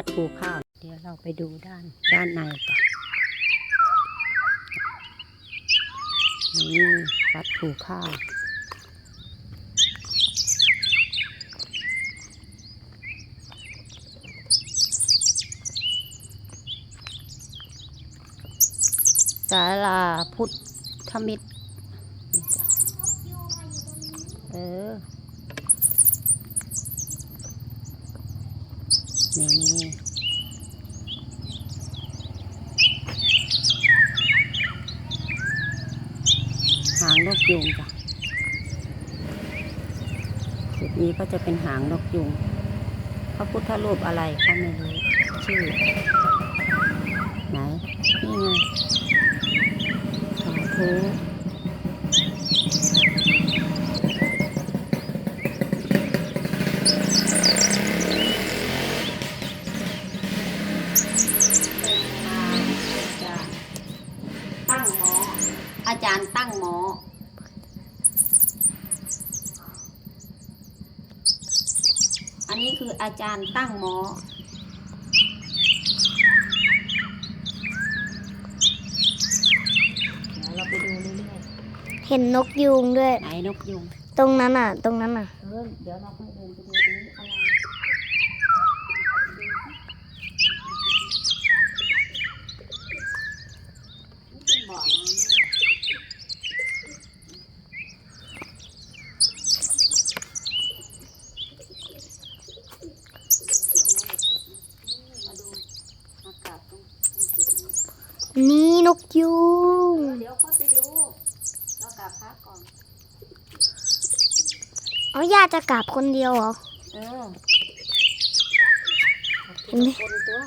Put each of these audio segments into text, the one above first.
วัดภูข้าว เดี๋ยวเราไปดูด้านด้านในจ้ะนี่วัดภูข้าวศาลาพุทธมิตร เออ นี่หางนกยุงจ้ะจุดนี้ก็จะเป็นหางนกยุงพระพุทธรูปอะไรก็ไม่รู้ชื่อ ไหน นี่ไงสาธุ อันนี้คืออาจารย์ตั้งหมอ เดี๋ยวเราไปดูเรื่อยเห็นนกยูงด้วย ๆไหนนกยุงตรงนั้นอะ ตรงนั้นอะเออเดี๋ยวเราค่อยเดินไปดูตรงนี้อะไรนี่เป็นบ่อน้ำด้วยมาดูอากาศตรงตรงจุด นี้นี่นกยูงเดี๋ยวค่อยไปดูเรากลับพักก่อนอ๋อย่าจะกลับคนเดียวเหรอ เออเห็นไหมคนตัว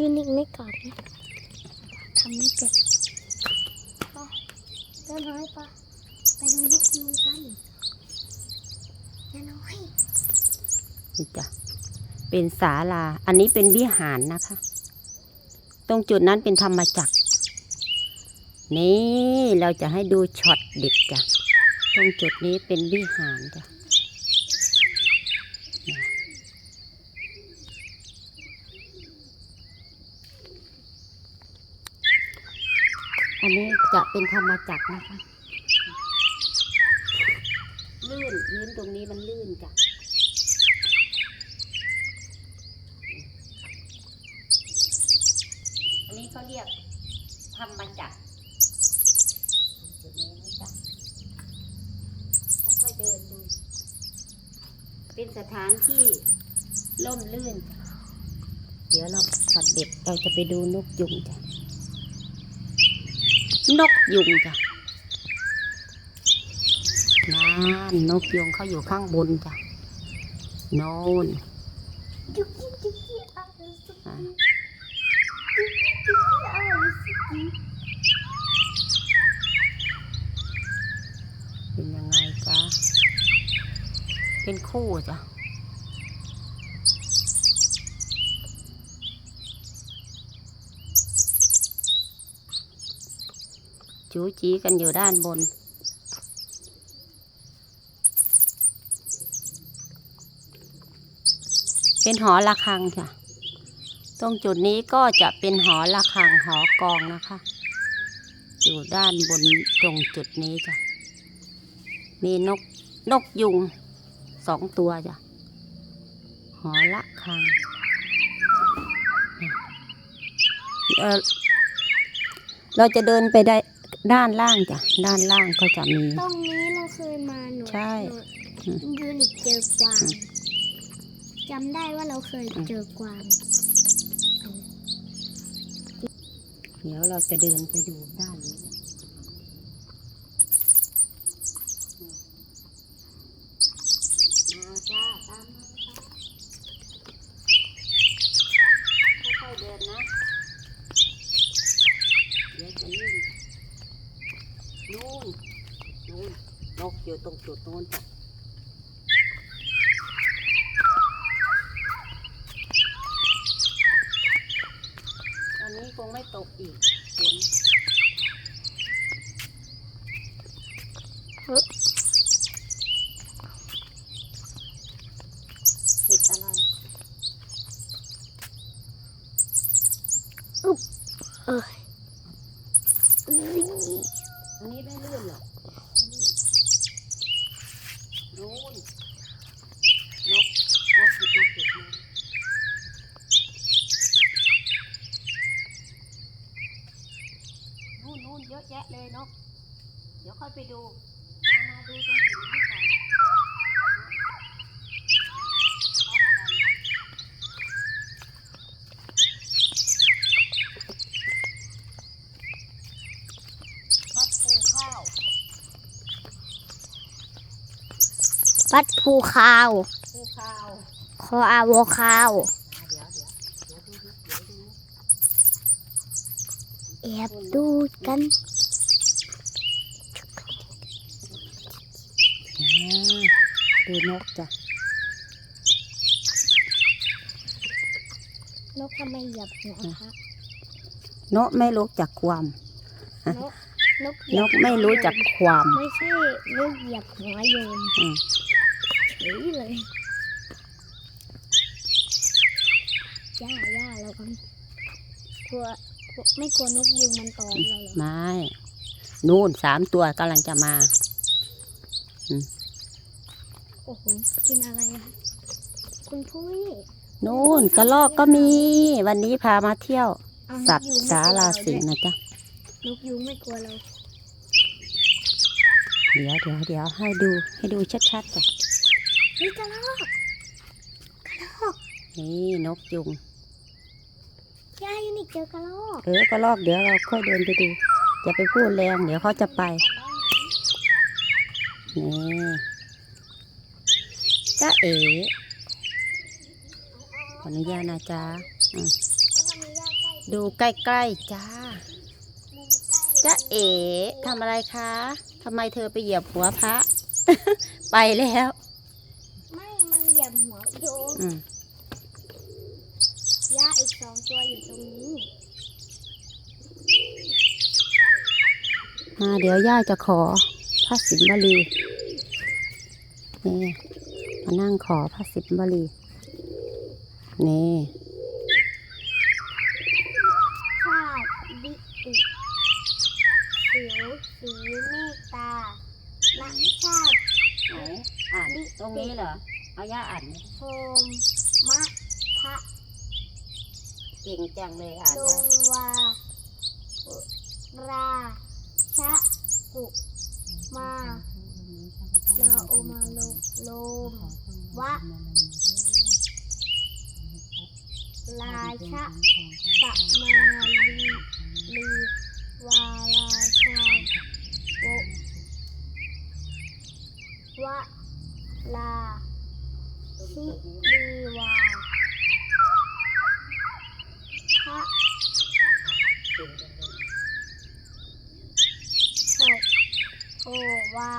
ยูนิคไม่กลับนะทำไม่เป็นไปเดินน้อยปะไปดูนกยูงกันเดินน้อยนี่จ้ะเป็นศาลา อันนี้เป็นวิหารนะคะ ตรงจุดนั้นเป็นธรรมจักร นี่เราจะให้ดูช็อตเด็ดจ้ะ ตรงจุดนี้เป็นวิหารจ้ะเนี่ยอันนี้ จะเป็นธรรมจักรนะคะ ลื่นพื้นตรงนี้มันลื่นจ้ะอันนี้เขาเรียกธรรมจักรจุดนี้นะจ๊ะค่อยๆเดินดู เป็นสถานที่ล่มลื่น เดี๋ยวเราสัตว์เด็ดเราจะไปดูนกยุงจ้ะ นกยุงจ้ะนั่นนกยุงเขาอยู่ข้างบนจ้ะโน่นเป็นยังไงจ๊ะเป็นคู่จ้ะ จูจีกันอยู่ด้านบน เป็นหอระฆังค่ะ ตรงจุดนี้ก็จะเป็นหอระฆังหอกองนะคะ อยู่ด้านบนตรงจุดนี้จ้ะ มีนกนกยุงสองตัวจ้ะ หอละคังเเราจะเดินไปได้ ด้านล่างจ้ะด้านล่างก็จะมี ตรงนี้เราเคยมาหนูใช่ หนูยูนิคเจอกวางอืมจำได้ว่าเราเคยเจอกวางเดี๋ยวเราจะเดินไปดูด้านนี้มาจ้าตามมา ตรงจุดโน้นจ้ะอันนี้คงไม่ตกอีกฝน นู่นเยอะแยะเลยนก เดี๋ยวค่อยไปดู มามาดูตรงจุดนี้ก่อนวัดปูข้าววัดภูคาวปูข้าว คออาโวคาว อ่าเดี๋ยวเดี๋ยวเดี๋ยวดูดิเดี๋ยวดู แอบดูกันอ่าดูนกจ้ะ นกทำไมเหยียบหัวคะนกไม่รู้จักความ นกนกเหยีนยบกไม่รู้จักความ ไม่ใช่นกเหยียบหัวโยมอืม เฉยเลยย่าย่าเรากันกลัวกลัว ไม่กลัวนกยุงมันตอมเราเหรอไม่นู่นสามตัวกำลังจะมาโอ้โหกินอะไรอะคุณพุ้ยนู่นกระลอกก็มี วันนี้พามาเที่ยว เอานสักตว์ยุงไม่สากลัวราเรสิงด้วยนะจ๊ะ นกยุงไม่กลัวเราเดี๋ยวเดี๋ยวเดี๋ยวให้ดูให้ดูชัดๆจ้ะเฮ้ยกระรอกกระรอกนี่นกยุง ย่าอยู่นี่เจอกระรอกเออกระลอกเดี๋ยวเราค่อยเดินไปดูอย่าไปพูดแรง เดี๋ยวเขาจะไปนี่จ้าเอ๋ขออนุญาตนะจ๊ะอืมเอาทำไมย่าใกล้ดูใกล้ๆจ้ามุมใกล้จ้าเอ๋ทำอะไรคะทำไมเธอไปเหยียบหัวพระ ไปแล้ว ไม่ มันเหยียบหัวโยม อืมย่า อีกสองตัวอยู่ตรงนี้มาเดี๋ยวย่าจะขอพระสิมบลีนี่มานั่งขอพระสิมบลีนี่ชาติดิอิสิวสีเมตตานักชาติไหนอ่านตรงนี้เหรอ เอาย่าอ่านไหมโฮมมะทะ เก่งจังเลยอ่านดได้งวาราชะกุมาลาโอมาโลโลวะลาชะกะมาลีลีวาราชาโววะลาชิลีวาพระ เก่งจังเลย หกโอ วา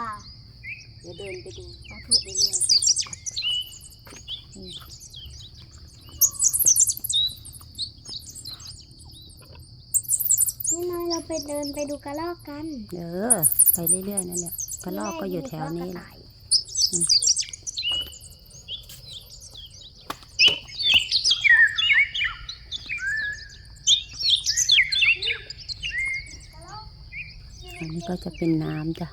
เดี๋ยวเดินไปดูสาธุเรื่อยๆอืมนี่น้อยเราไปเดินไปดูกระรอกกันเด้อไปเรื่อยๆนั่นแหละกระลอกก็อยู่แถวนี้แหละอืมอันนี้ก็จะเป็นน้ำจ้ะ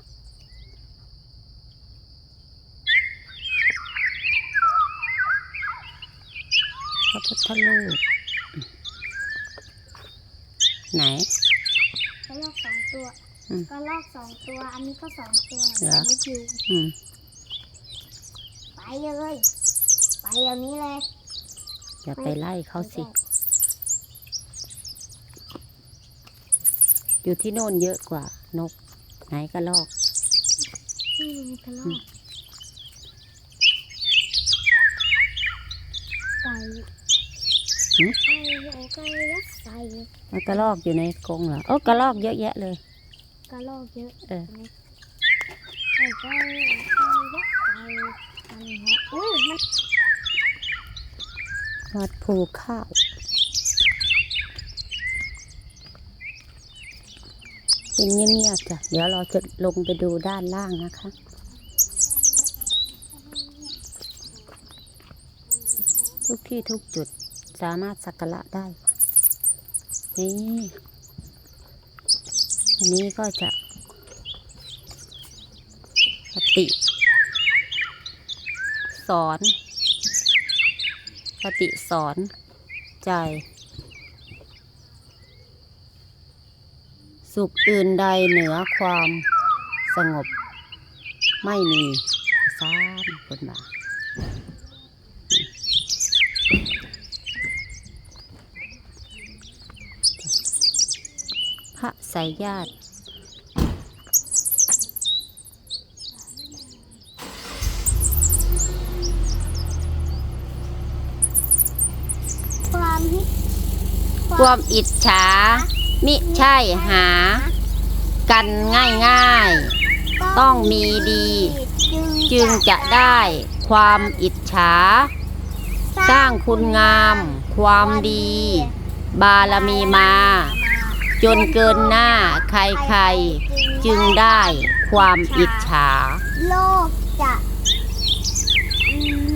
พระพุทธรูปไหนกระรอกสองตัวอืมกระรอกสองตัว อันนี้ก็สองตัวเหรอไม่คิวอืมไปเลย ไปอย่างนี้เลยอย่าไปไล่เขาสิ อยู่ที่โน่นเยอะกว่านก ไหนกระลอกนี่ไงกระรออืกมไก่หืม ไก่โอ้ไก่ยักษ์ไก่แล้วกระลอกอยู่ในกรงเหรอโอ้กระลอกเยอะแยะเลย กระรอกเยอะเออ ไก่ไก่ไก่ยักษ์ไก่อันนี้ฮะอุ้ยมันวัดภูข้าวเป็นเงียบๆจ้ะ เดี๋ยวเราจะลงไปดูด้านล่างนะคะ ทุกที่ทุกจุด สามารถสักการะได้ นี่อันนี้ก็จะคติ สอนคติสอนใจ สุขอื่นใดเหนือความสงบ ไม่มีสามคนมา พระสายญาติความฮิตความอิจฉา มิใช่หา กันง่ายๆต้องมีดี จึงจะได้ความอิจฉา สร้างคุณงาม ความดี บารมีมา จนเกินหน้าใครๆ จึงได้ความอิจฉา โลกจะ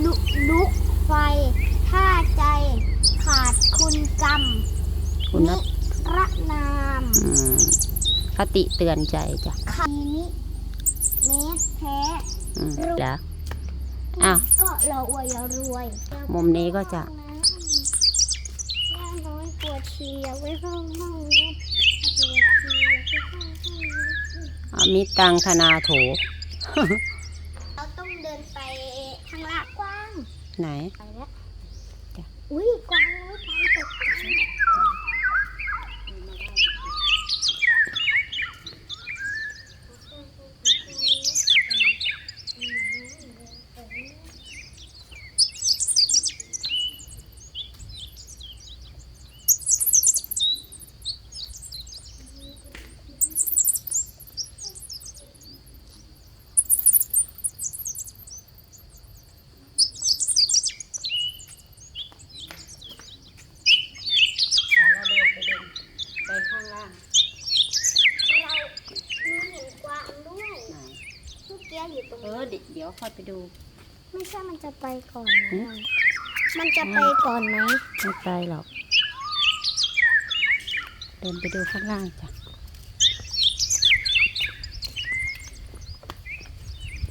ลุลุกไฟ ถ้าใจขาดคุณกรรมคุณนะระนามอืมคติเตือนใจจ้ะคำนี้เมตแพ้อืมเดี๋ยวอ้าว ก็เราอวยเรารวย มุมนี้ก็จะย่าน้ อยปวดฉี่อยากไว้ห้องห้องนะปวดฉี่อยากไว้ห้องห้องนะอมิตังธนาโถเราต้องเดินไปทางลาดกว้างไหน ไปแล้วจ้ะอุ้ยกวางน้อยไปตกใจไปข้างล่าง เราหนูเห็นกวางด้วย ไหน เมื่อกี้ อยู่ตรงเอนี้อเดี๋ยวเดี๋ยวค่อยไปดู ไม่ใช่มันจะไปก่อนหืไหมมมันจะไปก่อนไหมไม่ไปหรอก เดินไปดูข้างล่างจ้ะ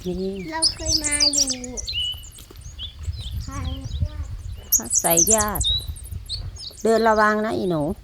นี่เราเคยมาอยู่ทางพระสายญาติ เดินระวังนะอีหนูเ